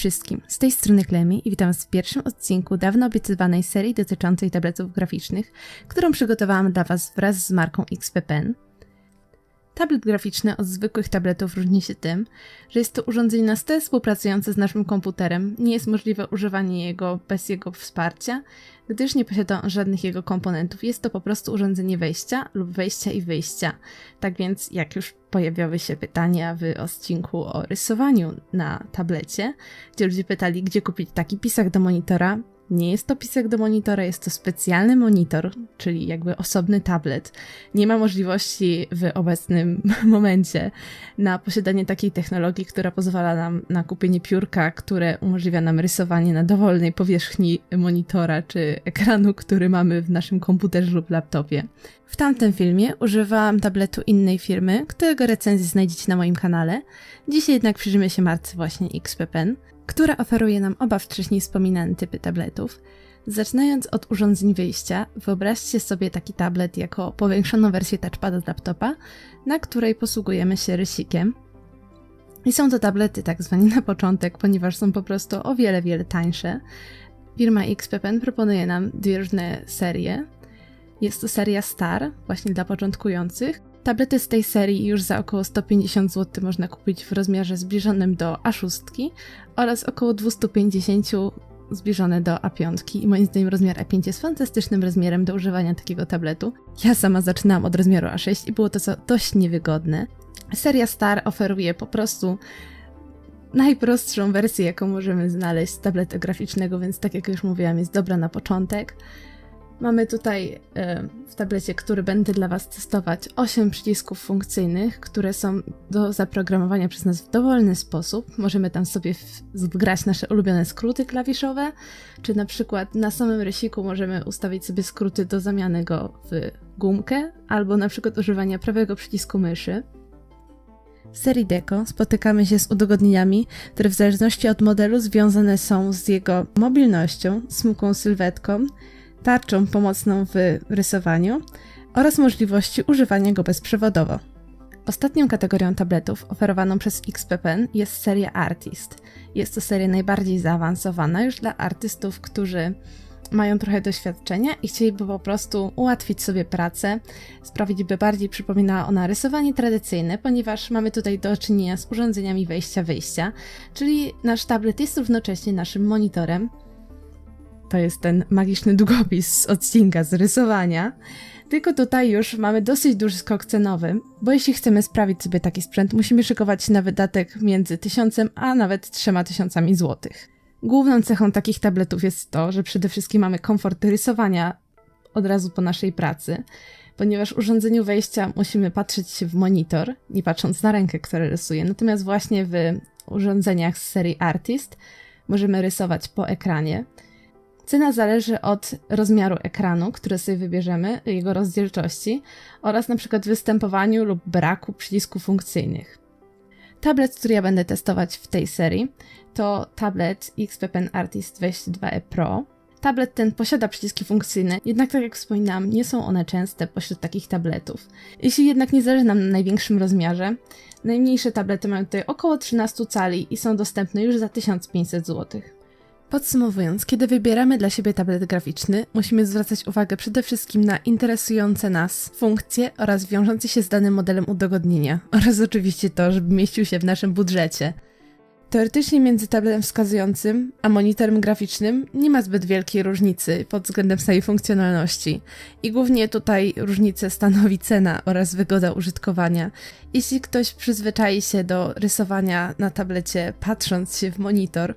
Wszystkim, z tej strony Klemi i witam w pierwszym odcinku dawno obiecywanej serii dotyczącej tabletów graficznych, którą przygotowałam dla was wraz z marką XP Pen. Tablet graficzny od zwykłych tabletów różni się tym, że jest to urządzenie na stałe współpracujące z naszym komputerem. Nie jest możliwe używanie jego bez jego wsparcia, gdyż nie posiada on żadnych jego komponentów. Jest to po prostu urządzenie wejścia lub wejścia i wyjścia. Tak więc, jak już pojawiały się pytania w odcinku o rysowaniu na tablecie, gdzie ludzie pytali, gdzie kupić taki pisak do monitora, nie jest to pisek do monitora, jest to specjalny monitor, czyli jakby osobny tablet. Nie ma możliwości w obecnym momencie na posiadanie takiej technologii, która pozwala nam na kupienie piórka, które umożliwia nam rysowanie na dowolnej powierzchni monitora czy ekranu, który mamy w naszym komputerze lub laptopie. W tamtym filmie używałam tabletu innej firmy, którego recenzję znajdziecie na moim kanale. Dzisiaj jednak przyjrzymy się marce właśnie XP Pen która oferuje nam oba wcześniej wspominane typy tabletów. Zaczynając od urządzeń wyjścia, wyobraźcie sobie taki tablet jako powiększoną wersję touchpada z laptopa, na której posługujemy się rysikiem. I są to tablety tak zwane na początek, ponieważ są po prostu o wiele, wiele tańsze. Firma XPPen proponuje nam dwie różne serie. Jest to seria Star, właśnie dla początkujących, Tablety z tej serii już za około 150 zł można kupić w rozmiarze zbliżonym do A6 oraz około 250 zbliżone do A5 i moim zdaniem rozmiar A5 jest fantastycznym rozmiarem do używania takiego tabletu. Ja sama zaczynałam od rozmiaru A6 i było to co dość niewygodne. Seria Star oferuje po prostu najprostszą wersję, jaką możemy znaleźć z tabletu graficznego, więc tak jak już mówiłam, jest dobra na początek. Mamy tutaj e, w tablecie, który będę dla Was testować, 8 przycisków funkcyjnych, które są do zaprogramowania przez nas w dowolny sposób. Możemy tam sobie wgrać nasze ulubione skróty klawiszowe, czy na przykład na samym rysiku możemy ustawić sobie skróty do zamiany go w gumkę, albo na przykład używania prawego przycisku myszy. W serii Deco spotykamy się z udogodnieniami, które w zależności od modelu związane są z jego mobilnością, smukłą sylwetką, tarczą pomocną w rysowaniu oraz możliwości używania go bezprzewodowo. Ostatnią kategorią tabletów oferowaną przez XPPen jest seria Artist. Jest to seria najbardziej zaawansowana już dla artystów, którzy mają trochę doświadczenia i chcieliby po prostu ułatwić sobie pracę, sprawić, by bardziej przypominała ona rysowanie tradycyjne, ponieważ mamy tutaj do czynienia z urządzeniami wejścia-wyjścia, czyli nasz tablet jest równocześnie naszym monitorem, to jest ten magiczny długopis z odcinka z rysowania. Tylko tutaj już mamy dosyć duży skok cenowy, bo jeśli chcemy sprawić sobie taki sprzęt, musimy szykować na wydatek między 1000 a nawet 3000 złotych. Główną cechą takich tabletów jest to, że przede wszystkim mamy komfort rysowania od razu po naszej pracy, ponieważ w urządzeniu wejścia musimy patrzeć się w monitor, nie patrząc na rękę, która rysuje. Natomiast właśnie w urządzeniach z serii Artist możemy rysować po ekranie. Cena zależy od rozmiaru ekranu, który sobie wybierzemy, jego rozdzielczości oraz na przykład występowaniu lub braku przycisków funkcyjnych. Tablet, który ja będę testować w tej serii, to tablet XP Pen Artist 22e Pro. Tablet ten posiada przyciski funkcyjne, jednak tak jak wspominałam, nie są one częste pośród takich tabletów. Jeśli jednak nie zależy nam na największym rozmiarze, najmniejsze tablety mają tutaj około 13 cali i są dostępne już za 1500 zł. Podsumowując, kiedy wybieramy dla siebie tablet graficzny, musimy zwracać uwagę przede wszystkim na interesujące nas funkcje oraz wiążące się z danym modelem udogodnienia, oraz oczywiście to, żeby mieścił się w naszym budżecie. Teoretycznie między tabletem wskazującym a monitorem graficznym nie ma zbyt wielkiej różnicy pod względem samej funkcjonalności i głównie tutaj różnicę stanowi cena oraz wygoda użytkowania. Jeśli ktoś przyzwyczai się do rysowania na tablecie patrząc się w monitor,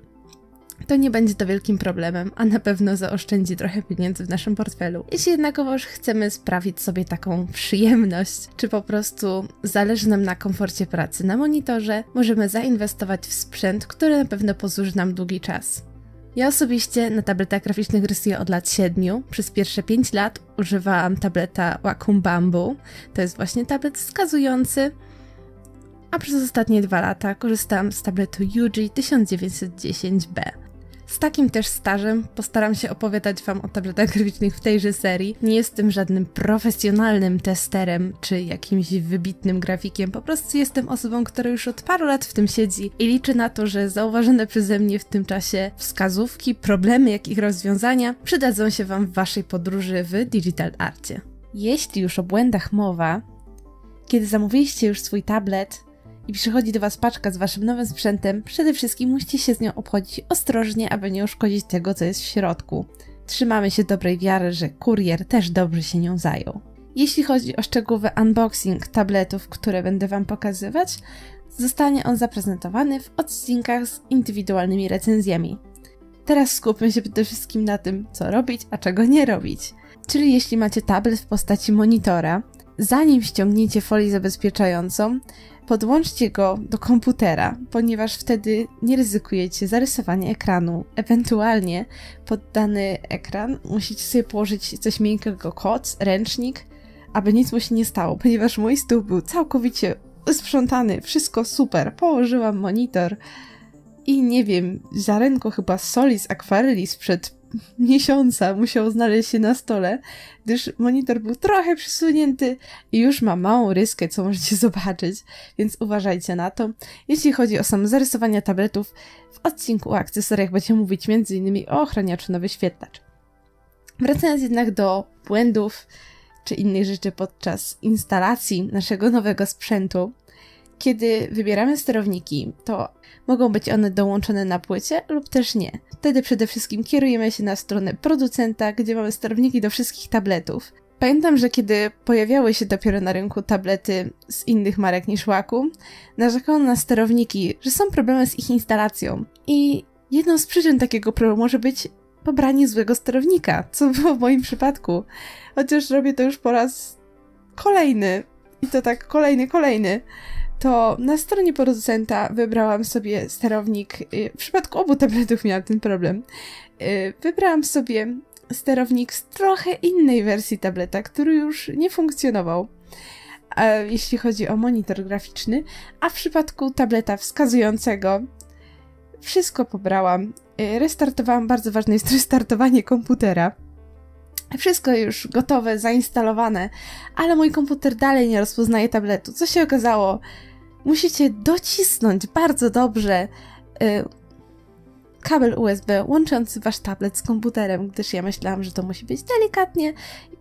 to nie będzie to wielkim problemem, a na pewno zaoszczędzi trochę pieniędzy w naszym portfelu. Jeśli jednakowoż chcemy sprawić sobie taką przyjemność, czy po prostu zależy nam na komforcie pracy na monitorze, możemy zainwestować w sprzęt, który na pewno posłuży nam długi czas. Ja osobiście na tabletach graficznych rysuję od lat 7. Przez pierwsze 5 lat używałam tableta Wacom Bamboo. To jest właśnie tablet wskazujący, a przez ostatnie dwa lata korzystałam z tabletu UG 1910B. Z takim też stażem postaram się opowiadać Wam o tabletach graficznych w tejże serii. Nie jestem żadnym profesjonalnym testerem czy jakimś wybitnym grafikiem, po prostu jestem osobą, która już od paru lat w tym siedzi i liczę na to, że zauważone przeze mnie w tym czasie wskazówki, problemy, jak ich rozwiązania przydadzą się Wam w Waszej podróży w digital arcie. Jeśli już o błędach mowa, kiedy zamówiliście już swój tablet, i przychodzi do Was paczka z Waszym nowym sprzętem, przede wszystkim musicie się z nią obchodzić ostrożnie, aby nie uszkodzić tego, co jest w środku. Trzymamy się dobrej wiary, że kurier też dobrze się nią zajął. Jeśli chodzi o szczegółowy unboxing tabletów, które będę Wam pokazywać, zostanie on zaprezentowany w odcinkach z indywidualnymi recenzjami. Teraz skupmy się przede wszystkim na tym, co robić, a czego nie robić. Czyli jeśli macie tablet w postaci monitora, zanim ściągniecie folię zabezpieczającą, podłączcie go do komputera, ponieważ wtedy nie ryzykujecie zarysowania ekranu. Ewentualnie pod dany ekran musicie sobie położyć coś miękkiego, koc, ręcznik, aby nic mu się nie stało, ponieważ mój stół był całkowicie sprzątany, wszystko super. Położyłam monitor i nie wiem, ziarenko chyba soli z akwareli sprzed miesiąca musiał znaleźć się na stole, gdyż monitor był trochę przysunięty i już ma małą ryskę, co możecie zobaczyć, więc uważajcie na to. Jeśli chodzi o samo zarysowanie tabletów, w odcinku o akcesoriach będziemy mówić m.in. o ochraniaczu na wyświetlacz. Wracając jednak do błędów czy innych rzeczy podczas instalacji naszego nowego sprzętu, kiedy wybieramy sterowniki, to mogą być one dołączone na płycie lub też nie. Wtedy przede wszystkim kierujemy się na stronę producenta, gdzie mamy sterowniki do wszystkich tabletów. Pamiętam, że kiedy pojawiały się dopiero na rynku tablety z innych marek niż Wacom, narzekano na sterowniki, że są problemy z ich instalacją. I jedną z przyczyn takiego problemu może być pobranie złego sterownika, co było w moim przypadku. Chociaż robię to już po raz kolejny. I to tak kolejny, kolejny to na stronie producenta wybrałam sobie sterownik. Y, w przypadku obu tabletów miałam ten problem. Y, wybrałam sobie sterownik z trochę innej wersji tableta, który już nie funkcjonował. Jeśli chodzi o monitor graficzny, a w przypadku tableta wskazującego wszystko pobrałam. Y, restartowałam, bardzo ważne jest restartowanie komputera. Wszystko już gotowe, zainstalowane, ale mój komputer dalej nie rozpoznaje tabletu. Co się okazało? Musicie docisnąć bardzo dobrze y, kabel USB łączący wasz tablet z komputerem, gdyż ja myślałam, że to musi być delikatnie,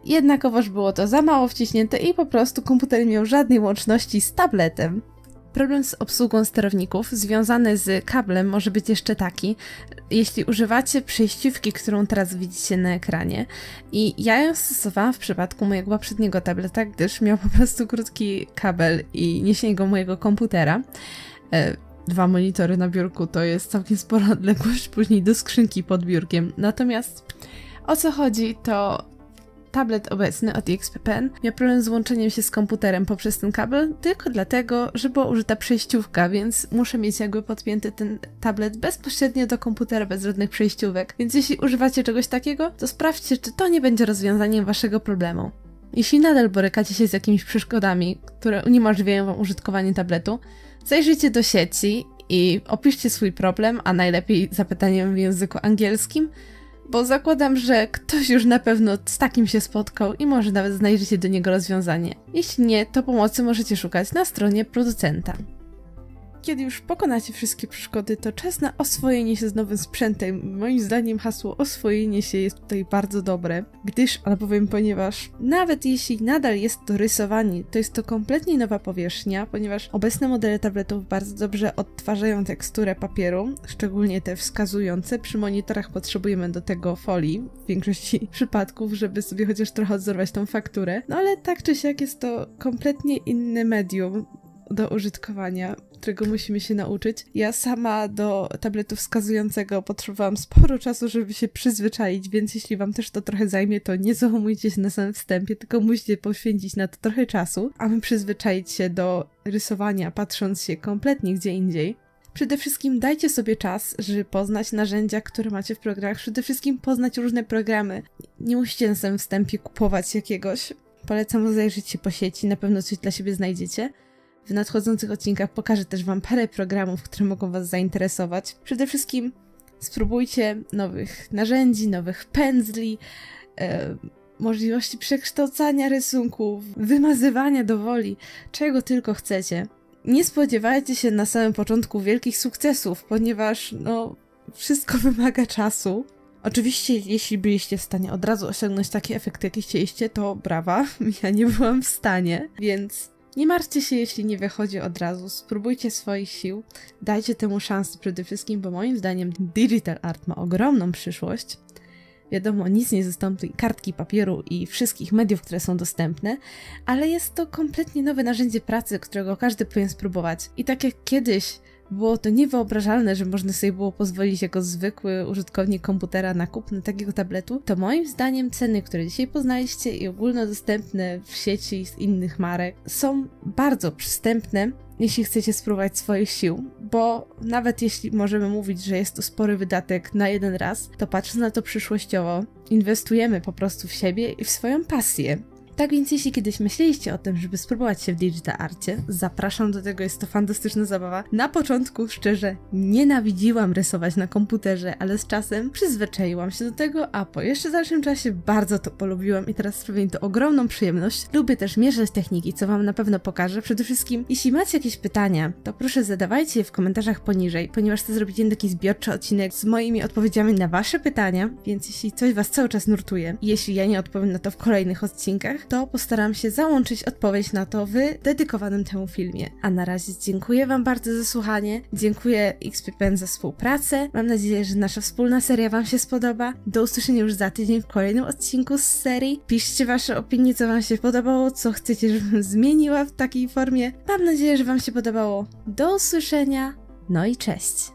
jednakowoż było to za mało wciśnięte i po prostu komputer nie miał żadnej łączności z tabletem. Problem z obsługą sterowników związany z kablem może być jeszcze taki, jeśli używacie przejściówki, którą teraz widzicie na ekranie. I ja ją stosowałam w przypadku mojego poprzedniego tableta, gdyż miał po prostu krótki kabel i niesienie go mojego komputera. E, dwa monitory na biurku to jest całkiem spora odległość później do skrzynki pod biurkiem. Natomiast o co chodzi, to tablet obecny od XPPN miał problem z łączeniem się z komputerem poprzez ten kabel, tylko dlatego, że była użyta przejściówka, więc muszę mieć jakby podpięty ten tablet bezpośrednio do komputera bez żadnych przejściówek. Więc jeśli używacie czegoś takiego, to sprawdźcie, czy to nie będzie rozwiązaniem waszego problemu. Jeśli nadal borykacie się z jakimiś przeszkodami, które uniemożliwiają wam użytkowanie tabletu, zajrzyjcie do sieci i opiszcie swój problem, a najlepiej zapytaniem w języku angielskim, bo zakładam, że ktoś już na pewno z takim się spotkał i może nawet znajdziecie do niego rozwiązanie. Jeśli nie, to pomocy możecie szukać na stronie producenta. Kiedy już pokonacie wszystkie przeszkody, to czas na oswojenie się z nowym sprzętem. Moim zdaniem hasło oswojenie się jest tutaj bardzo dobre, gdyż, albowiem ponieważ nawet jeśli nadal jest to rysowanie, to jest to kompletnie nowa powierzchnia, ponieważ obecne modele tabletów bardzo dobrze odtwarzają teksturę papieru, szczególnie te wskazujące. Przy monitorach potrzebujemy do tego folii w większości przypadków, żeby sobie chociaż trochę odzorować tą fakturę. No ale tak czy siak jest to kompletnie inne medium do użytkowania którego musimy się nauczyć. Ja sama do tabletu wskazującego potrzebowałam sporo czasu, żeby się przyzwyczaić, więc jeśli wam też to trochę zajmie, to nie załamujcie się na samym wstępie, tylko musicie poświęcić na to trochę czasu, aby przyzwyczaić się do rysowania, patrząc się kompletnie gdzie indziej. Przede wszystkim dajcie sobie czas, żeby poznać narzędzia, które macie w programach. Przede wszystkim poznać różne programy. Nie musicie na samym wstępie kupować jakiegoś. Polecam zajrzeć się po sieci, na pewno coś dla siebie znajdziecie. W nadchodzących odcinkach pokażę też Wam parę programów, które mogą Was zainteresować. Przede wszystkim Spróbujcie nowych narzędzi, nowych pędzli, e, możliwości przekształcania rysunków, wymazywania do woli, czego tylko chcecie. Nie spodziewajcie się na samym początku wielkich sukcesów, ponieważ no, wszystko wymaga czasu. Oczywiście, jeśli byliście w stanie od razu osiągnąć takie efekty, jakie chcieliście, to brawa. Ja nie byłam w stanie, więc nie martwcie się, jeśli nie wychodzi od razu. Spróbujcie swoich sił. Dajcie temu szansę przede wszystkim, bo moim zdaniem digital art ma ogromną przyszłość. Wiadomo, nic nie zastąpi kartki papieru i wszystkich mediów, które są dostępne, ale jest to kompletnie nowe narzędzie pracy, którego każdy powinien spróbować. I tak jak kiedyś było to niewyobrażalne, że można sobie było pozwolić jako zwykły użytkownik komputera na kupno takiego tabletu, to moim zdaniem ceny, które dzisiaj poznaliście i ogólnodostępne w sieci z innych marek są bardzo przystępne, jeśli chcecie spróbować swoich sił, bo nawet jeśli możemy mówić, że jest to spory wydatek na jeden raz, to patrząc na to przyszłościowo, inwestujemy po prostu w siebie i w swoją pasję. Tak więc jeśli kiedyś myśleliście o tym, żeby spróbować się w digital arcie, zapraszam do tego, jest to fantastyczna zabawa. Na początku, szczerze, nienawidziłam rysować na komputerze, ale z czasem przyzwyczaiłam się do tego, a po jeszcze dalszym czasie bardzo to polubiłam i teraz sprawia mi to ogromną przyjemność. Lubię też mieszać techniki, co wam na pewno pokażę. Przede wszystkim, jeśli macie jakieś pytania, to proszę zadawajcie je w komentarzach poniżej, ponieważ chcę zrobić jeden taki zbiorczy odcinek z moimi odpowiedziami na wasze pytania, więc jeśli coś was cały czas nurtuje jeśli ja nie odpowiem na to w kolejnych odcinkach, to postaram się załączyć odpowiedź na to w dedykowanym temu filmie. A na razie dziękuję Wam bardzo za słuchanie, dziękuję XPPN za współpracę, mam nadzieję, że nasza wspólna seria Wam się spodoba. Do usłyszenia już za tydzień w kolejnym odcinku z serii. Piszcie Wasze opinie, co Wam się podobało, co chcecie, żebym zmieniła w takiej formie. Mam nadzieję, że Wam się podobało. Do usłyszenia, no i cześć!